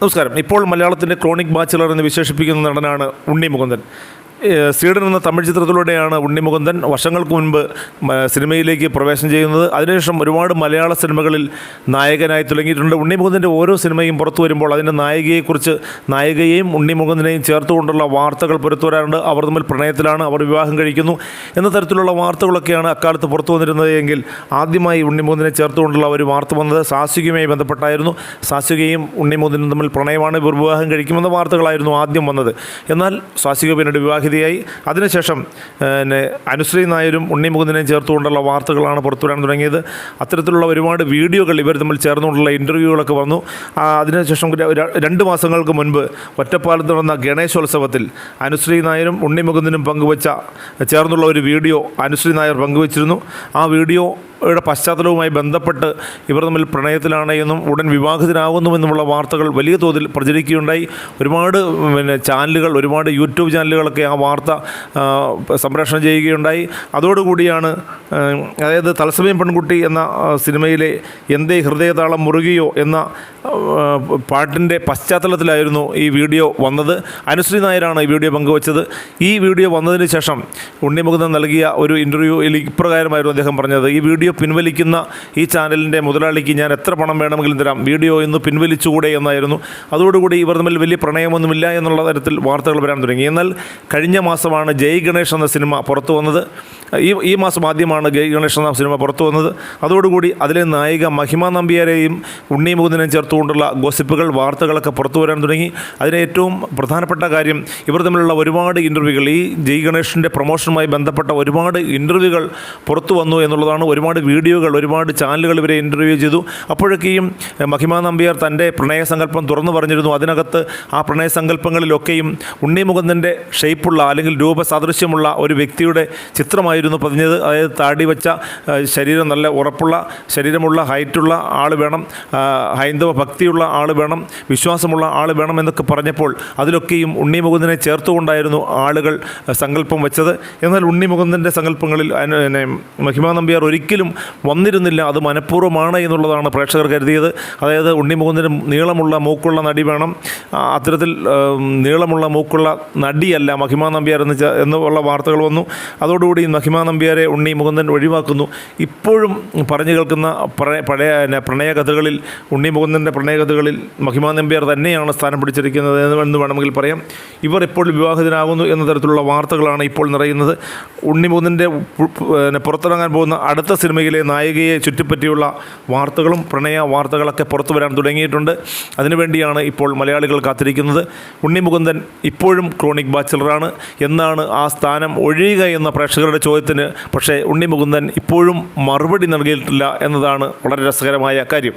നമസ്കാരം. ഇപ്പോൾ മലയാളത്തിന്റെ ക്രോണിക് ബാച്ചിലർ എന്ന് വിശേഷിപ്പിക്കുന്ന നടനാണ് ഉണ്ണി മുകുന്ദൻ. ഏഹ് സ്വീഡൻ എന്ന തമിഴ് ചിത്രത്തിലൂടെയാണ് ഉണ്ണി മുകുന്ദൻ വർഷങ്ങൾക്ക് മുൻപ് സിനിമയിലേക്ക് പ്രവേശനം ചെയ്യുന്നത്. അതിനുശേഷം ഒരുപാട് മലയാള സിനിമകളിൽ നായകനായി തുടങ്ങിയിട്ടുണ്ട്. ഉണ്ണി മുകുന്ദന്റെ ഓരോ സിനിമയും പുറത്തു വരുമ്പോൾ അതിന്റെ നായികയെക്കുറിച്ച് നായികയെയും ഉണ്ണി മുകുന്ദനെയും ചേർത്തുകൊണ്ടുള്ള വാർത്തകൾ പുറത്തുവരാറുണ്ട് അവർ തമ്മിൽ പ്രണയത്തിലാണ് അവർ വിവാഹം കഴിക്കുന്നു. എന്ന തരത്തിലുള്ള വാർത്തകളൊക്കെയാണ് അക്കാലത്ത് പുറത്തു വന്നിരുന്നത് എങ്കിൽ ആദ്യമായി ഉണ്ണി മുകുന്ദനെ ചേർത്തുകൊണ്ടുള്ള ഒരു വാർത്ത വന്നത് സാസികയുമായി ബന്ധപ്പെട്ടായിരുന്നു. സാസികയും ഉണ്ണി മുകുന്ദനും തമ്മിൽ പ്രണയമാണ് ഇവർ വിവാഹം കഴിക്കുമെന്ന വാർത്തകളായിരുന്നു ആദ്യം വന്നത്. എന്നാൽ സാസിക പിന്നീട് വിവാഹിതയായി അതിനുശേഷം പിന്നെ അനുശ്രീ നായരും ഉണ്ണി മുകുന്ദനെയും ചേർത്തുകൊണ്ടുള്ള വാർത്തകളാണ് പുറത്തുവരാൻ തുടങ്ങിയത്. അത്തരത്തിലുള്ള ഒരുപാട് വീഡിയോകൾ ഇവർ തമ്മിൽ ചേർന്നുകൊണ്ടുള്ള ഇന്റർവ്യൂകളൊക്കെ വന്നു. അതിനുശേഷം രണ്ട് മാസങ്ങൾക്ക് മുൻപ് ഒറ്റപ്പാലത്ത് നടന്ന ഗണേശോത്സവത്തിൽ അനുശ്രീ നായരും ഉണ്ണി മുകുന്ദനും പങ്കുവച്ച ചേർന്നുള്ള ഒരു വീഡിയോ അനുശ്രീ നായർ പങ്കുവച്ചിരുന്നു. ആ വീഡിയോ യുടെ പശ്ചാത്തലവുമായി ബന്ധപ്പെട്ട് ഇവർ തമ്മിൽ പ്രണയത്തിലാണ് എന്നും ഉടൻ വിവാഹിതരാകുന്നുവെന്നുമുള്ള വാർത്തകൾ വലിയ തോതിൽ പ്രചരിക്കുകയുണ്ടായി. ഒരുപാട് പിന്നെ ചാനലുകൾ ഒരുപാട് യൂട്യൂബ് ചാനലുകളൊക്കെ ആ വാർത്ത സംപ്രേഷണം ചെയ്യുകയുണ്ടായി. അതോടുകൂടിയാണ് അതായത് തത്സമയം പെൺകുട്ടി എന്ന സിനിമയിലെ എന്തേ ഹൃദയതാളം മുറുകിയോ എന്ന പാട്ടിന്റെ പശ്ചാത്തലത്തിലായിരുന്നു ഈ വീഡിയോ വന്നത്. അനുശ്രീ നായരാണ് ഈ വീഡിയോ പങ്കുവച്ചത്. ഈ വീഡിയോ വന്നതിന് ശേഷം ഉണ്ണിമുകുന്ദൻ നൽകിയ ഒരു ഇന്റർവ്യൂയിൽ ഇപ്രകാരമായിരുന്നു അദ്ദേഹം പറഞ്ഞത്. ഈ വീഡിയോ പിൻവലിക്കുന്ന ഈ ചാനലിന്റെ മുതലാളിക്ക് ഞാൻ എത്ര പണം വേണമെങ്കിലും തരാം. വീഡിയോ ഇന്ന് പിൻവലിച്ചുകൂടെ എന്നായിരുന്നു. അതോടുകൂടി ഇവർ തമ്മിൽ വലിയ പ്രണയമൊന്നുമില്ല എന്നുള്ള തരത്തിൽ വാർത്തകൾ വരാൻ തുടങ്ങി. എന്നാൽ കഴിഞ്ഞ മാസമാണ് ജയ് ഗണേഷ് എന്ന സിനിമ പുറത്തു വന്നത്. ഈ ഈ മാസം ആദ്യമാണ് ജയ് ഗണേഷ് എന്ന സിനിമ പുറത്തു വന്നത്. അതോടുകൂടി അതിലെ നായിക മഹിമ നമ്പ്യാരെയും ഉണ്ണി മുകുന്ദനെയും ചേർത്തുകൊണ്ടുള്ള ഗോസിപ്പുകൾ വാർത്തകളൊക്കെ പുറത്തു വരാൻ തുടങ്ങി. അതിന് ഏറ്റവും പ്രധാനപ്പെട്ട കാര്യം ഇവർ തമ്മിലുള്ള ഒരുപാട് ഇന്റർവ്യൂകൾ ഈ ജയ് ഗണേഷിന്റെ പ്രൊമോഷനുമായി ബന്ധപ്പെട്ട ഒരുപാട് ഇന്റർവ്യൂകൾ പുറത്തു വന്നു എന്നുള്ളതാണ്. ഒരുപാട് വീഡിയോകൾ ഒരുപാട് ചാനലുകൾ ഇവരെ ഇന്റർവ്യൂ ചെയ്തു. അപ്പോഴൊക്കെയും മഹിമ നമ്പ്യാർ തന്റെ പ്രണയസങ്കല്പം തുറന്നു പറഞ്ഞിരുന്നു. അതിനകത്ത് ആ പ്രണയസങ്കല്പങ്ങളിലൊക്കെയും ഉണ്ണി മുകുന്ദന്റെ ഷേപ്പുള്ള അല്ലെങ്കിൽ രൂപസാദൃശ്യമുള്ള ഒരു വ്യക്തിയുടെ ചിത്രമായിരുന്നു പതിഞ്ഞത്. അതായത് താടി വെച്ച ശരീരം നല്ല ഉറപ്പുള്ള ശരീരമുള്ള ഹൈറ്റുള്ള ആൾ വേണം ഹൈന്ദവ ഭക്തിയുള്ള ആൾ വേണം വിശ്വാസമുള്ള ആൾ വേണം എന്നൊക്കെ പറഞ്ഞപ്പോൾ അതിലൊക്കെയും ഉണ്ണി മുകുന്ദനെ ചേർത്തുകൊണ്ടായിരുന്നു ആളുകൾ സങ്കല്പം വെച്ചത്. എന്നാൽ ഉണ്ണി മുകുന്ദന്റെ സങ്കല്പങ്ങളിൽ പിന്നെ മഹിമാ നമ്പ്യാർ ഒരിക്കലും വന്നിരുന്നില്ല. അത് മനഃപൂർവമാണ് എന്നുള്ളതാണ് പ്രേക്ഷകർ കരുതിയത്. അതായത് ഉണ്ണി മുകുന്ദന് നീളമുള്ള മൂക്കുള്ള നടി വേണം. അത്തരത്തിൽ നീളമുള്ള മൂക്കുള്ള നടിയല്ല മഹിമാ നമ്പ്യാർ എന്ന് എന്നുള്ള വാർത്തകൾ വന്നു. അതോടുകൂടി മഹിമ നമ്പ്യാരെ ഉണ്ണി മുകുന്ദൻ ഒഴിവാക്കുന്നു. ഇപ്പോഴും പറഞ്ഞു കേൾക്കുന്ന പ്രണയ പഴയ പിന്നെ പ്രണയകഥകളിൽ ഉണ്ണി മുകുന്ദന്റെ പ്രണയകഥകളിൽ മഹിമ നമ്പ്യാർ തന്നെയാണ് സ്ഥാനം പിടിച്ചിരിക്കുന്നത് എന്ന് വേണമെങ്കിൽ പറയാം. ഇവർ ഇപ്പോൾ വിവാഹിതനാകുന്നു എന്ന തരത്തിലുള്ള വാർത്തകളാണ് ഇപ്പോൾ നിറയുന്നത്. ഉണ്ണി മുകുന്ദന്റെ പുറത്തിറങ്ങാൻ പോകുന്ന അടുത്ത സിനിമയിലെ നായികയെ ചുറ്റിപ്പറ്റിയുള്ള വാർത്തകളും പ്രണയ വാർത്തകളൊക്കെ പുറത്തു വരാൻ തുടങ്ങിയിട്ടുണ്ട്. അതിനുവേണ്ടിയാണ് ഇപ്പോൾ മലയാളികൾ കാത്തിരിക്കുന്നത്. ഉണ്ണി മുകുന്ദൻ ഇപ്പോഴും ക്രോണിക് ബാച്ചിലറാണ്. എന്നാണ് ആ സ്ഥാനം ഒഴിയുക എന്ന പ്രേക്ഷകരുടെ ചോദ്യത്തിന് പക്ഷേ ഉണ്ണി മുകുന്ദൻ ഇപ്പോഴും മറുപടി നൽകിയിട്ടില്ല എന്നതാണ് വളരെ രസകരമായ കാര്യം.